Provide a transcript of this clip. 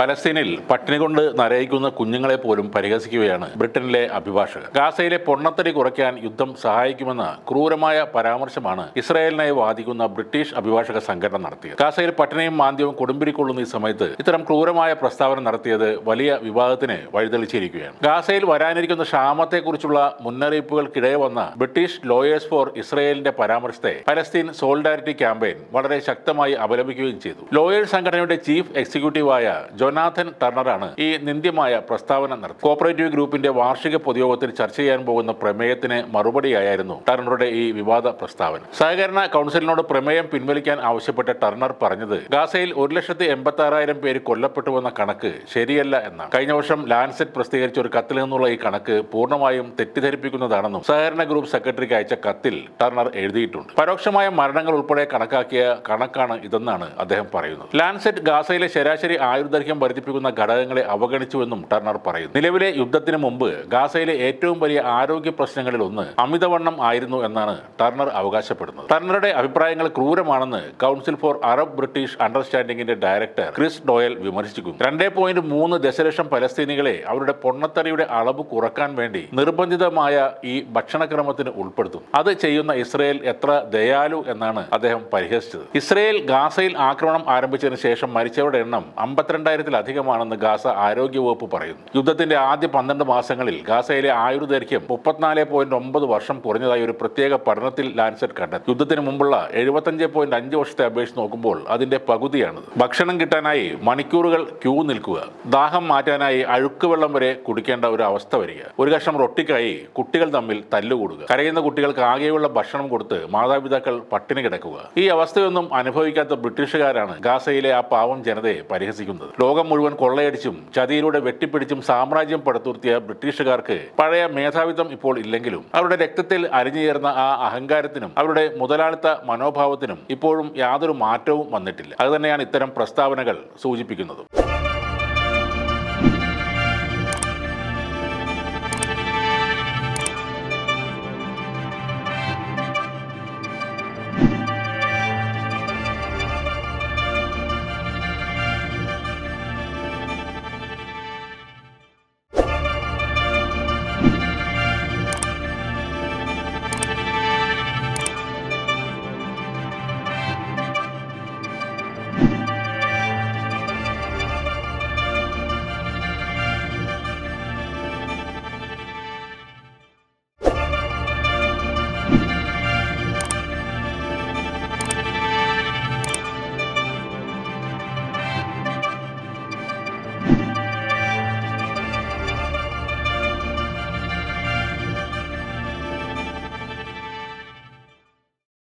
പലസ്തീനിൽ പട്ടിണി കൊണ്ട് നരയിക്കുന്ന കുഞ്ഞുങ്ങളെ പോലും പരിഹസിക്കുകയാണ് ബ്രിട്ടനിലെ അഭിഭാഷകർ ഗാസയിലെ പൊണ്ണത്തടി കുറയ്ക്കാൻ യുദ്ധം സഹായിക്കുമെന്ന ക്രൂരമായ പരാമർശമാണ് ഇസ്രായേലിനായി വാദിക്കുന്ന ബ്രിട്ടീഷ് അഭിഭാഷക സംഘടന നടത്തിയത്. ഗാസയിൽ പട്ടിണിയും മാന്ദ്യവും കൊടുമ്പിരിക്കൊള്ളുന്ന ഈ സമയത്ത് ഇത്തരം ക്രൂരമായ പ്രസ്താവന നടത്തിയത് വലിയ വിവാദത്തിന് വഴിതെളിച്ചിരിക്കുകയാണ്. ഗാസയിൽ വരാനിരിക്കുന്ന ക്ഷാമത്തെക്കുറിച്ചുള്ള മുന്നറിയിപ്പുകൾക്കിടെ വന്ന ബ്രിട്ടീഷ് ലോയേഴ്സ് ഫോർ ഇസ്രായേലിന്റെ പരാമർശത്തെ പലസ്തീൻ സോളിഡാരിറ്റി ക്യാമ്പയിൻ വളരെ ശക്തമായി അപലപിക്കുകയും ചെയ്തു. ലോയേഴ്സ് സംഘടനയുടെ ചീഫ് എക്സിക്യൂട്ടീവായ ജൊനാഥൻ ടർണറാണ് ഈ നിന്ദ്യമായ പ്രസ്താവന നടത്തി കോപ്പറേറ്റീവ് ഗ്രൂപ്പിന്റെ വാർഷിക പൊതുയോഗത്തിൽ ചർച്ച ചെയ്യാൻ പോകുന്ന പ്രമേയത്തിന് മറുപടിയായിരുന്നു ടർണറുടെ ഈ വിവാദ പ്രസ്താവന. സഹകരണ കൗൺസിലിനോട് പ്രമേയം പിൻവലിക്കാൻ ആവശ്യപ്പെട്ട ടർണർ പറഞ്ഞത് ഗാസയിൽ ഒരു ലക്ഷത്തി എൺപത്തി ആറായിരം പേര് കൊല്ലപ്പെട്ടുവെന്ന കണക്ക് ശരിയല്ല എന്നാണ്. കഴിഞ്ഞ വർഷം ലാൻസെറ്റ് പ്രസിദ്ധീകരിച്ച ഒരു കത്തിൽ നിന്നുള്ള ഈ കണക്ക് പൂർണമായും തെറ്റിദ്ധരിപ്പിക്കുന്നതാണെന്നും സഹകരണ ഗ്രൂപ്പ് സെക്രട്ടറിക്ക് അയച്ച കത്തിൽ ടർണർ എഴുതിയിട്ടുണ്ട്. പരോക്ഷമായ മരണങ്ങൾ ഉൾപ്പെടെ കണക്കാക്കിയ കണക്കാണ് ഇതെന്നാണ് അദ്ദേഹം പറയുന്നത്. ലാൻസെറ്റ് ഗാസയിലെ ശരാശരി ആയുർദൈർഘ്യം വർദ്ധിപ്പിക്കുന്ന ഘടകങ്ങളെ അവഗണിച്ചുവെന്നും ടർണർ പറയുന്നു. നിലവിലെ യുദ്ധത്തിന് മുമ്പ് ഗാസയിലെ ഏറ്റവും വലിയ ആരോഗ്യ പ്രശ്നങ്ങളിൽ ഒന്ന് അമിതവണ്ണം ആയിരുന്നു എന്നാണ് ടർണർ അവകാശപ്പെടുന്നത്. ടർണറുടെ അഭിപ്രായങ്ങൾ ക്രൂരമാണെന്ന് കൗൺസിൽ ഫോർ അറബ് ബ്രിട്ടീഷ് അണ്ടർസ്റ്റാൻഡിംഗിന്റെ ഡയറക്ടർ ക്രിസ് ഡോയൽ വിമർശിക്കുന്നു. രണ്ടേ പോയിന്റ് മൂന്ന് ദശലക്ഷം പലസ്തീനികളെ അവരുടെ പൊണ്ണത്തറിയുടെ അളവ് കുറയ്ക്കാൻ വേണ്ടി നിർബന്ധിതമായ ഈ ഭക്ഷണക്രമത്തിന് ഉൾപ്പെടുത്തും. അത് ചെയ്യുന്ന ഇസ്രയേൽ എത്ര ദയാലു എന്നാണ് അദ്ദേഹം പരിഹസിച്ചത്. ഇസ്രയേൽ ഗാസയിൽ ആക്രമണം ആരംഭിച്ചതിന് ശേഷം മരിച്ചവരുടെ എണ്ണം അമ്പത്തിരണ്ടായിരത്തിലധികമാണെന്ന് ഗാസ ആരോഗ്യവകുപ്പ് പറയുന്നു. യുദ്ധത്തിന്റെ ആദ്യ പന്ത്രണ്ട് മാസങ്ങളിൽ ഗാസയിലെ ആയുർദൈർഘ്യം മുപ്പത്തിനാല് പോയിന്റ് ഒമ്പത് വർഷം കുറഞ്ഞതായി ഒരു പ്രത്യേക പഠനത്തിൽ ലാൻസെറ്റ് കണ്ടെത്തി. യുദ്ധത്തിന് മുമ്പുള്ള എഴുപത്തഞ്ച് പോയിന്റ് അഞ്ച് വർഷത്തെ അപേക്ഷിച്ച് നോക്കുമ്പോൾ അതിന്റെ പകുതിയാണിത്. ഭക്ഷണം കിട്ടാനായി മണിക്കൂറുകൾ ക്യൂ നിൽക്കുക ദാഹം മാറ്റാനായി അഴുക്ക് വെള്ളം വരെ കുടിക്കേണ്ട ഒരു അവസ്ഥ വരിക ഒരു കഷ്ണം റൊട്ടിക്കായി കുട്ടികൾ തമ്മിൽ തല്ലുകൂടുക കരയുന്ന കുട്ടികൾക്ക് ആകെയുള്ള ഭക്ഷണം കൊടുത്ത് മാതാപിതാക്കൾ പട്ടിണി കിടക്കുക. ഈ അവസ്ഥയൊന്നും അനുഭവിക്കാത്ത ബ്രിട്ടീഷുകാരാണ് ഗാസയിലെ ആ പാവം ജനതയെ പരിഹസിക്കുന്നത്. ലോകം മുഴുവൻ കൊള്ളയടിച്ചും ചതിയിലൂടെ വെട്ടിപ്പിടിച്ചും സാമ്രാജ്യം പടുത്തുർത്തിയ ബ്രിട്ടീഷുകാർക്ക് പഴയ മേധാവിത്വം ഇപ്പോൾ ഇല്ലെങ്കിലും അവരുടെ രക്തത്തിൽ അരിഞ്ഞു ചേർന്ന ആ അഹങ്കാരത്തിനും അവരുടെ മുതലാളിത്ത മനോഭാവത്തിനും ഇപ്പോഴും യാതൊരു മാറ്റവും വന്നിട്ടില്ല. അതുതന്നെയാണ് ഇത്തരം പ്രസ്താവനകൾ സൂചിപ്പിക്കുന്നത്.